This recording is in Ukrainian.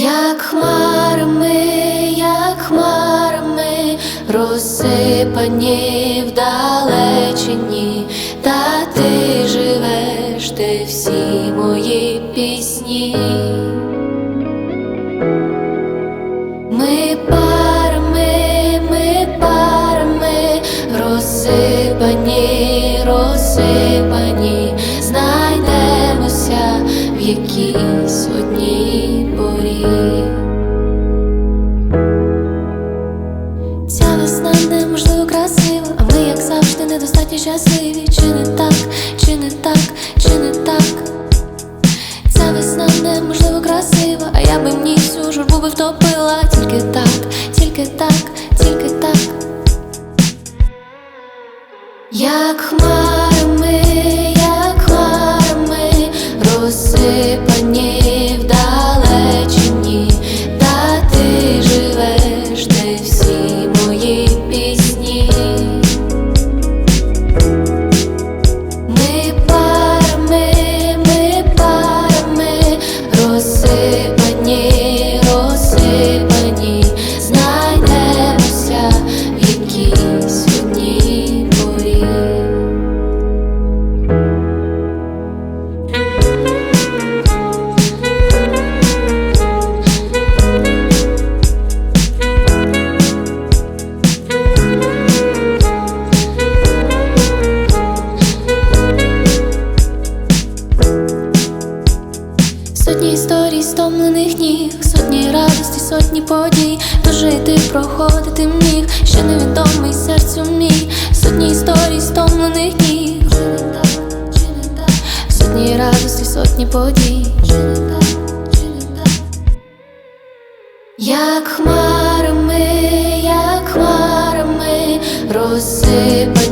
Як хмарами, як хмарами, розсипані вдалечині, та ти живеш, ти всі мої пісні. Ми парами, ми парами, розсипані, розсипані, знайдемося в якійсь красива, а ми, як завжди, недостатньо щасливі. Чи не так, чи не так, чи не так? Ця весна неможливо красива, а я би в ній всю журбу би втопила. Тільки так, Сотні історій, стомлених ніг, сотні радості, сотні подій, дожити, проходити міг, ще невідомий серцю мій, сотні історій, стомлених ніг, сотні радості, сотні подій, як хмарами, як хмарами, розсипані